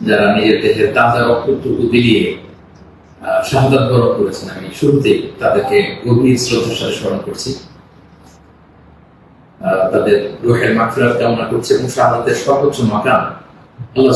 যারা নিজের দেহের তাজা রক্তটুকু আহ, শাহাদাত করেছেন আমি শুরুতেই তাদেরকে গভীর শ্রদ্ধার সাথে স্মরণ করছি। তাদের রোহের মাফিরাত কামনা করছি এবং শাহাদাতের সর্বোচ্চ আল্লাহ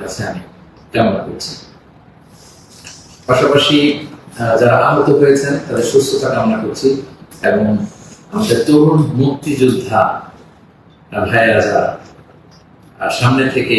কাছে আমি কামনা করছি। পাশাপাশি যারা আহত হয়েছেন তাদের সুস্থতা কামনা করছি এবং আমাদের তরুণ মুক্তিযোদ্ধা ভাইয়েরা যারা সামনে থেকে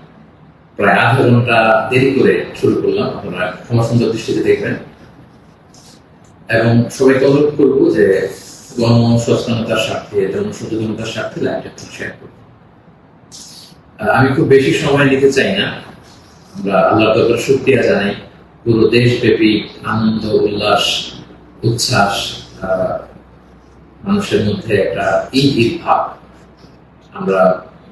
প্রায় আধা ঘণ্টা দেরি করে শুরু করলাম। আপনারা ক্ষমা সুন্দর দৃষ্টিতে দেখবেন। এবং সবাইকে অনুরোধ যে গণ সচেতনতার স্বার্থে জনসচেতনতার স্বার্থে শেয়ার আমি খুব বেশি সময় নিতে চাই না। আমরা আল্লাহ তাআলার শুকরিয়া জানাই। পুরো দেশব্যাপী আনন্দ, উল্লাস, উচ্ছ্বাস মানুষের মধ্যে একটা ঈদ ঈদ ভাব আমরা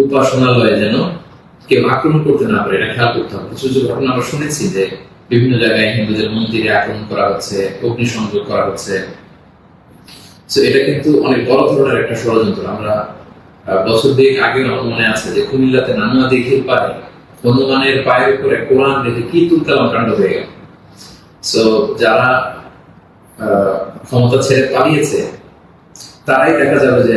উপাসনালয়ে যেন কেউ আক্রমণ করতে না পারে, এটা খেয়াল করতে হবে। কিছু কিছু ঘটনা আমরা শুনেছি যে বিভিন্ন জায়গায় হিন্দুদের মন্দিরে আক্রমণ করা হচ্ছে, অগ্নিসংযোগ করা হচ্ছে। এটা কিন্তু অনেক বড় ধরনের একটা ষড়যন্ত্র। আমরা বছর দুয়েক আগে মনে আছে যে কুমিল্লাতে নানুয়া দিঘির পারে হনুমানের পায়ের উপরে কোরআন রেখে কি তুলকালাম কাণ্ড হয়ে গেল। সো যারা ক্ষমতা ছেড়ে পালিয়েছে, তারাই দেখা যাবে যে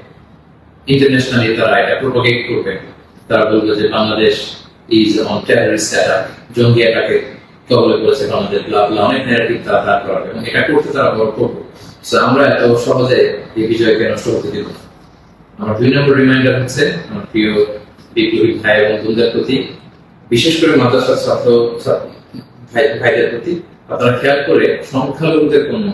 ইন্টারন্যাশনালি তারা এটা প্রোপাগেট করবে তারা বলবে যে Bangladesh is on terrorist attack জঙ্গি অ্যাটাকে কবলে করেছে বাংলাদেশ। ব্লা ব্লা অনেক ন্যারেটিভ তারা দাঁড় করাবে এবং এটা করতে তারা বড় করবে। সো আমরা এত সহজে এই বিজয়কে নষ্ট হতে দিব আমার দুই নম্বর রিমাইন্ডার হচ্ছে আমার প্রিয় বিপ্লবী ভাই এবং বন্ধুদের প্রতি, বিশেষ করে মাদ্রাসার ছাত্র, ছাত্র- ভাই- ভাইদের প্রতি। আপনারা খেয়াল করে সংখ্যালঘুদের কোনো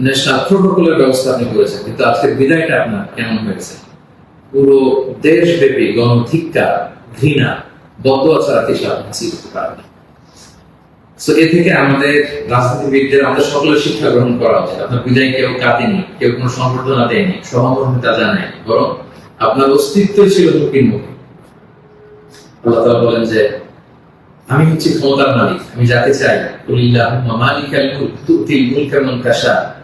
ন্যাশনাল প্রোটোকলের ব্যবস্থা আপনি করেছেন কিন্তু আজকের বিদায়টা আপনার কেমন হয়েছে? পুরো দেশব্যাপী গণধিক্কার ঘৃণা বদয়া ছাড়া আপনি হাসিল So, এ থেকে আমাদের রাজনীতিবিদদের আমাদের সকলের শিক্ষা গ্রহণ করা উচিত। আপনার বিদায় কেউ কাঁদেনি কেউ কোনো সম্বর্ধনা দেয়নি সহমর্মিতা জানায় বরং আপনার অস্তিত্ব ছিল ঝুঁকির মুখে। আল্লাহ বলেন যে আমি হচ্ছি ক্ষমতার মালিক আমি যাকে চাই মুলক তুতিল মুলকা মান তাশা।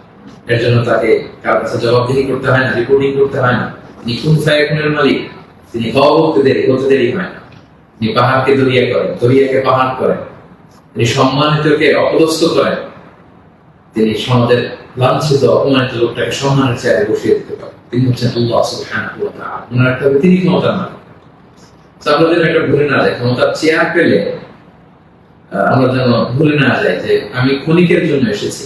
এর জন্য তাকে কার কাছে জবাবদিহি করতে হয় না রিপোর্টিং করতে হয় না। তিনি কোন ফায়াকুনের মালিক, তিনি হওয়া বলতে দেরি হতে দেরি হয় না। তিনি পাহাড়কে দরিয়া করেন, দরিয়াকে পাহাড় করেন। তিনি সম্মানিতকে অপদস্থ করেন। তিনি সমাজের লাঞ্ছিত, অপমানিত লোকটাকে সম্মানের চেয়ারে বসিয়ে দিতে পারেন। তিনি হচ্ছেন আল্লাহ সুবহানাহু ওনার একটা তিনি ক্ষমতার মালিক। আমরা যেন একটা ভুলে না যাই ক্ষমতার চেয়ার পেলে আমরা যেন ভুলে না যাই যে আমি ক্ষণিকের জন্য এসেছি।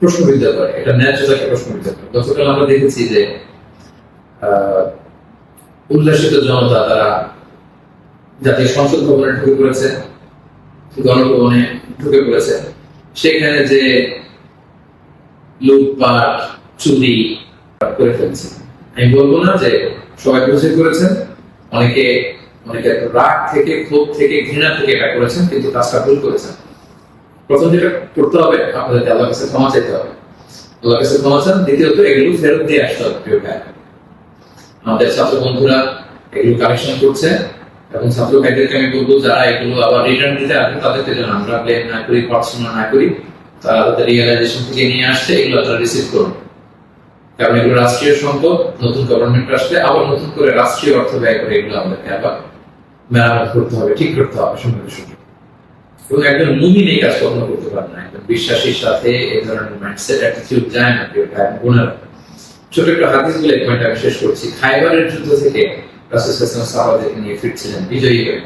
প্রশ্নবিদ্ধ করে এটা ন্যায্যতাকে প্রশ্নবিদ্ধ করে গতকাল আমরা দেখেছি যে উল্লাসিত জনতা তারা জাতীয় সংসদ ভবনে ঢুকে পড়েছে, গণভবনে ঢুকে পড়েছে। সেখানে যে লুটপাট, চুরি করে ফেলছে। আমি বলব না যে সবাই বুঝে করেছেন অনেকে অনেকে রাগ থেকে, ক্ষোভ থেকে, ঘৃণা থেকে এটা করেছেন, কিন্তু কাজটা ভুল করেছেন। প্রথম যেটা করতে হবে, আপনাদেরকে আল্লাহর কাছে ক্ষমা চাইতে হবে। আল্লাহর কাছে ক্ষমা চান, দ্বিতীয়ত এগুলো ফেরত দিয়ে আসতে হবে প্রিয় ভাই। আমাদের ছাত্র বন্ধুরা এগুলো কালেকশন করছে, এবং ছাত্র ভাইদেরকে আমি বলব, যারা এগুলো আবার রিটার্ন দিতে আসবে, তাদেরকে যেন আমরা ব্লেম না করি পড়াশোনা না করি, তারা তাদের রিয়েলাইজেশন থেকে নিয়ে আসছে, এগুলো আপনারা রিসিভ করুন। কারণ এগুলো রাষ্ট্রীয় সম্পদ, নতুন গভর্নমেন্ট আসলে আবার নতুন করে রাষ্ট্রীয় অর্থ ব্যয় করে এগুলো আমাদেরকে আবার মেরামত করতে হবে, ঠিক করতে হবে সঙ্গে এবং একজন মুমিন এই কাজ কখনো করতে পারে না। একজন বিশ্বাসীর সাথে এই ধরনের মাইন্ডসেট অ্যাটিটিউড যায় না, প্রিয় ভাই, বোনেরা। ছোট একটা হাদিস আমি শেষ করছি। খাইবারের যুদ্ধ থেকে রাসূল সাহাবাদেরকে নিয়ে ফিরছিলেন, বিজয়ী হয়ে।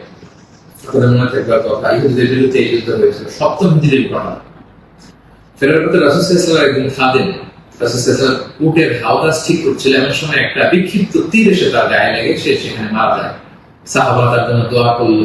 কথা বিরুদ্ধে এই যুদ্ধ হয়েছিল, সপ্তম হিজরির ঘটনা। ফেরার পথে রাসূল খাদেন রাসূল উটের হাওদাস ঠিক করছিল এমন সময় একটা বিক্ষিপ্ত তীর এসে তার গায়ে লেগে সে সেখানে মারা যায়। সাহাবা তার জন্য দোয়া করল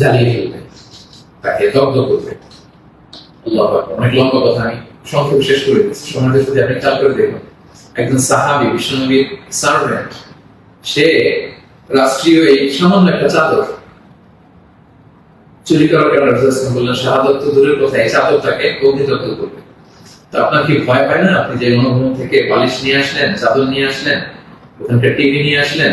জ্বালিয়ে ফেলবে তাকে দগ্ধ করবে। অনেক লম্বা কথা আমি সংক্ষেপে শেষ করে দিচ্ছি। সময়টা যদি আপনি খেয়াল করে দেখুন। একজন সাহাবি, বিশ্বনবীর সার্ভেন্ট সে রাষ্ট্রীয় এই সামান্য একটা চাদর চুরি করার কারণে ওয়াসাল্লাম বললেন, শাহাদত তো দূরের কথা, এই চাদরটাকে অগ্নিদগ্ধ করবে। তো আপনার কি ভয় পায় না? আপনি যে অনুভব থেকে বালিশ নিয়ে আসলেন, চাদর নিয়ে আসলেন, ওখানকার টিভি নিয়ে আসলেন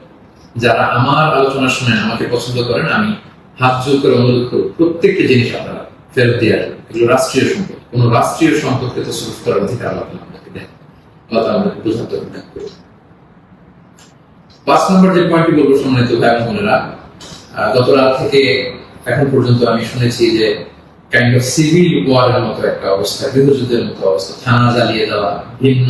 যারা আমার আলোচনা শুনেন আমাকে পছন্দ করেন, আমি হাত জোর করে অনুরোধ করব, প্রত্যেকটি জিনিস আপনারা ফেরত দিয়ে আসবেন। এগুলো রাষ্ট্রীয় সম্পদ। কোন রাষ্ট্রীয় সম্পদকে তো সুরুফ করার অধিকার আল্লাহ আমাদেরকে দেন। আল্লাহ তাআলা আমাদেরকে বোঝার তৌফিক পাঁচ নম্বর যে পয়েন্টটি বলব সম্মানিত ভাই বোনেরা গত রাত থেকে এখন পর্যন্ত আমি শুনেছি যে কাইন্ড অফ সিভিল ওয়ারের মতো একটা অবস্থা, গৃহযুদ্ধের মতো অবস্থা, থানা জ্বালিয়ে দেওয়া, ভিন্ন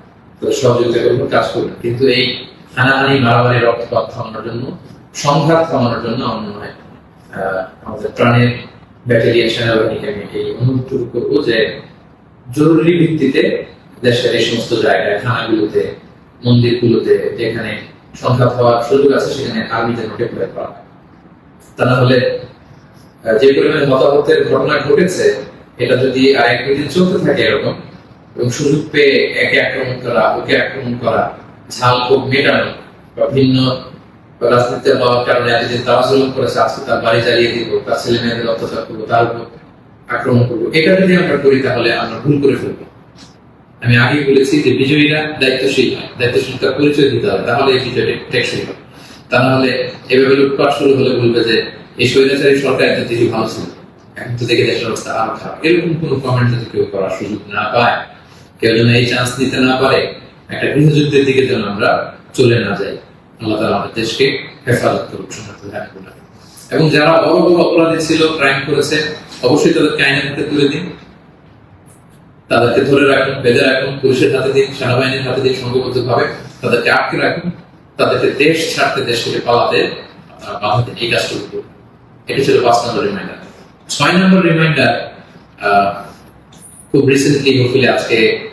সহযোগিতা করবেন কাজ করবেন কিন্তু এই হানাহানি, মারামারি, রক্তপাত থামানোর জন্য, সংঘাত থামানোর জন্য আমার মনে হয় আমাদের প্রাণের সেনাবাহিনীকে আমি এই অনুরোধ করব যে জরুরি ভিত্তিতে দেশের এই সমস্ত জায়গায়, থানাগুলোতে, মন্দিরগুলোতে, যেখানে সংঘাত হওয়ার সুযোগ আছে, সেখানে আর্মি যেন ডেপ্লয় করা তা না হলে যে পরিমাণে হতাহতের ঘটনা ঘটেছে, এটা যদি আর এক দুই দিন চলতে থাকে এরকম এবং সুযোগ পেয়ে একে আক্রমণ করা, ওকে আক্রমণ করা, ঝাল ক্ষোভ মেটানো বা ভিন্ন রাজনীতিতে হওয়ার কারণে এতদিন তারা জুলুম করেছে, আজকে তার বাড়ি জ্বালিয়ে দিব, তার ছেলে মেয়েদের অত্যাচার করব, তার উপর আক্রমণ করব, এটা যদি আমরা করি তাহলে আমরা ভুল করে ফেলব। আমি আগেই বলেছি যে বিজয়ীরা দায়িত্বশীল হয় দায়িত্বশীলতার পরিচয় দিতে হবে, তাহলে এই বিজয়টা টেকসই হবে। তা না হলে এভাবে লুটপাট শুরু হলে বলবে যে এই স্বৈরাচারী সরকার এত দেখি ভালো ছিল, এখন তো দেখে দেশের অবস্থা আরও খারাপ। এরকম কোনো কমেন্ট যদি কেউ করার সুযোগ না পায় কেউ যেন এই চান্স নিতে না পারে, একটা গৃহযুদ্ধের দিকে যেন আমরা চলে না যাই। আল্লাহ তালা আমাদের দেশকে হেফাজত করুক এবং যারা বড় বড় অপরাধী ছিল ক্রাইম করেছে, অবশ্যই তাদেরকে আইনের হাতে তুলে দিন। তাদেরকে ধরে রাখুন, বেঁধে রাখুন, পুলিশের হাতে দিন, সেনাবাহিনীর হাতে দিন সংঘবদ্ধ ভাবে তাদেরকে আটকে রাখুন। তাদেরকে দেশ ছাড়তে, দেশ থেকে পালাতে আপনারা বাধা দিন এই করুন। এটা ছিল পাঁচ নম্বর রিমাইন্ডার ছয় নম্বর রিমাইন্ডার খুব রিসেন্টলি হোপফুলি আজকে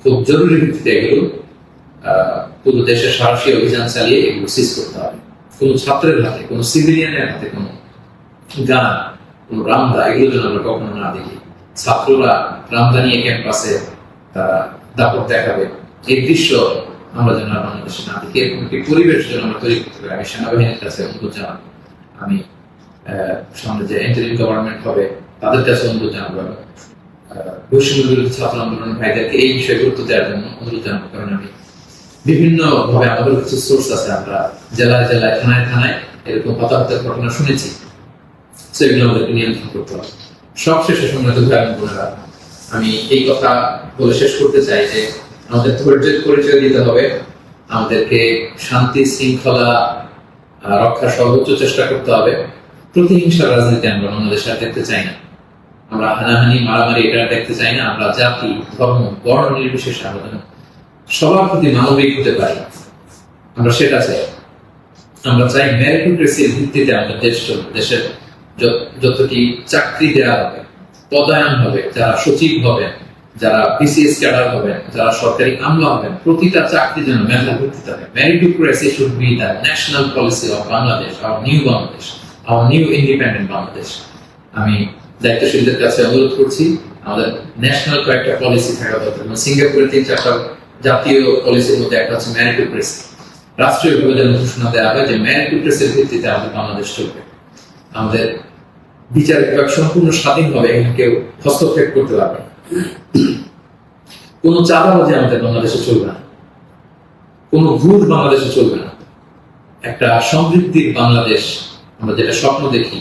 খুব জরুরি ভিত্তিতে এগুলো পুরো দেশের সাহসী অভিযান চালিয়ে এগুলো সিজ করতে হবে। কোনো ছাত্রের হাতে, কোনো সিভিলিয়ানের হাতে কোনো গান, কোনো রামদা, এগুলো যেন আমরা কখনো না দেখি। ছাত্ররা রামদা নিয়ে ক্যাম্পাসে তারা দাপট দেখাবে। এই দৃশ্য আমরা যেন বাংলাদেশে না দেখি, এরকম একটি পরিবেশ যেন আমরা তৈরি করতে পারি। আমি সেনাবাহিনীর কাছে অনুরোধ জানাব। আমি সামনে যে ইন্টারিম গভর্নমেন্ট হবে, তাদের কাছে অনুরোধ জানাব। আমি বিভিন্ন ভাবে আমাদের কিছু সোর্স আছে আমরা জেলায় জেলায় থানায় থানায় এরকম হতাহতের ঘটনা শুনেছি। সেগুলো আমাদেরকে নিয়ন্ত্রণ করতে হবে। সবশেষে আমি এই কথা বলে শেষ করতে চাই যে আমাদের ধৈর্যের পরিচয় দিতে হবে। আমাদেরকে শান্তি শৃঙ্খলা আহ, রক্ষার সর্বোচ্চ চেষ্টা করতে হবে। প্রতিহিংসা রাজনীতি আমরা বাংলাদেশে দেখতে চাই না। আমরা হানাহানি, মারামারি, এটা দেখতে চাই না, আমরা জাতি ধর্ম, বর্ণ নির্বিশেষে আমরা সবার প্রতি মানবিক হতে পারি। আমরা সেটা চাই। আমরা চাই মেরিটোক্রেসির ভিত্তিতে আমাদের দেশ চলবে দেশের যতটি চাকরি দেওয়া হবে পদায়ন হবে, যারা সচিব হবেন, যারা বিসিএস ক্যাডার হবেন, যারা সরকারি আমলা হবেন, প্রতিটা চাকরি যেন মেধা ভিত্তিতে হবে meritocracy should be the national policy of Bangladesh our new Bangladesh our new independent Bangladesh আমি দায়িত্বশীলদের কাছে অনুরোধ করছি, আমাদের ন্যাশনাল কয়েকটা পলিসি থাকা দরকার। যেমন সিঙ্গাপুরের তিন চারটা জাতীয় পলিসির মধ্যে একটা হচ্ছে মেরিটোক্রেসি রাষ্ট্রীয়ভাবে যেন ঘোষণা দেওয়া হয় যে মেরিটোক্রেসির ভিত্তিতে আমাদের বাংলাদেশ চলবে। আমাদের বিচার বিভাগ সম্পূর্ণ স্বাধীনভাবে এখানে কেউ হস্তক্ষেপ করতে পারবে। কোনো চাঁদাবাজি আমাদের বাংলাদেশে চলবে না। কোনো ঘুষ বাংলাদেশে চলবে না। একটা সমৃদ্ধির বাংলাদেশ আমরা যেটা স্বপ্ন দেখি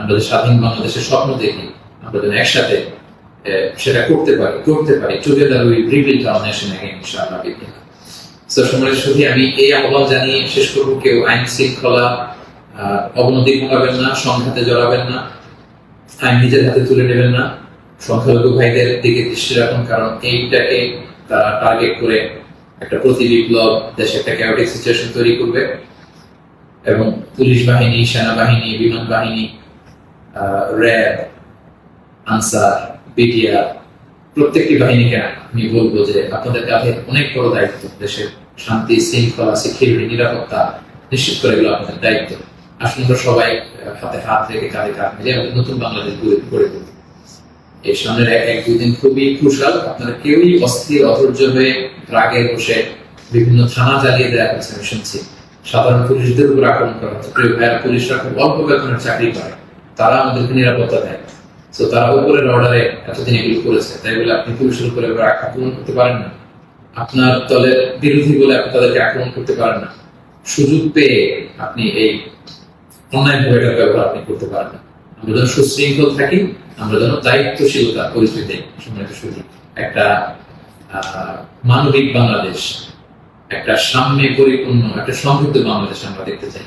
আমরা স্বাধীন বাংলাদেশের স্বপ্ন দেখি, আমরা যেন একসাথে সেটা করতে পারি করতে পারি together we rebuild our nation ইনশাআল্লাহ সময়ের সাথে আমি এই আহ্বান জানিয়ে শেষ করব, কেউ আইন শৃঙ্খলা অবনতি ঘটাবেন না, সংঘাতে জড়াবেন না, আইন নিজের হাতে তুলে নেবেন না, সংখ্যালঘু ভাইদের দিকে দৃষ্টি রাখুন, কারণ এইটাকে তারা টার্গেট করে একটা প্রতি বিপ্লব, দেশে একটা ক্যাওটিক সিচুয়েশন তৈরি করবে, এবং পুলিশ বাহিনী, সেনাবাহিনী, বিমান বাহিনী র্যাব, আনসার, বিডিআর, প্রত্যেকটি বাহিনীকে আমি বলব যে আপনাদের কাঁধে অনেক বড় দায়িত্ব। দেশের শান্তি, শৃঙ্খলা, সিকিউরিটি, নিরাপত্তা নিশ্চিত করে এগুলো আপনাদের দায়িত্ব। আসুন আমরা সবাই হাতে হাত রেখে কাঁধে কাঁধ মিলিয়ে আমাদের নতুন বাংলাদেশ গড়ে গড়ে তুলি এই সামনের এক, দুই দিন খুবই ক্রুশাল আপনারা কেউই অস্থির, অধৈর্য হয়ে রাগে বসে বিভিন্ন থানা জ্বালিয়ে দেওয়া হচ্ছে, আমি শুনছি। সাধারণ পুলিশদের উপর আক্রমণ করা হচ্ছে। ভাইয়েরা পুলিশরা খুব অল্প বেতনের চাকরি করে। তারা আমাদেরকে নিরাপত্তা দেয়। তো তারা উপরের অর্ডারে এতদিন এগুলো করেছে। তাই বলে আপনি পুলিশের উপরে আক্রমণ করতে পারেন না। আপনার দলের বিরোধী বলে আপনি তাদেরকে আক্রমণ করতে পারেন না। সুযোগ পেয়ে আপনি এই অন্যায় ভাবে ব্যবহার আপনি করতে পারেন না। আমরা যেন সুশৃঙ্খল থাকি, আমরা যেন দায়িত্বশীলতা দেই সম্মানিত সুযোগ একটা মানবিক বাংলাদেশ, একটা সাম্যে পরিপূর্ণ, একটা সমৃদ্ধ বাংলাদেশ আমরা দেখতে চাই।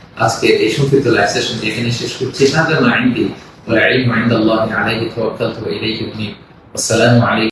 আজকে এই সংক্ষিপ্ত লাইভ সেশন এখানে শেষ করছি هذا ما عندي والعلم عند الله عليه توكلت وإليه أنيب والسلام عليكم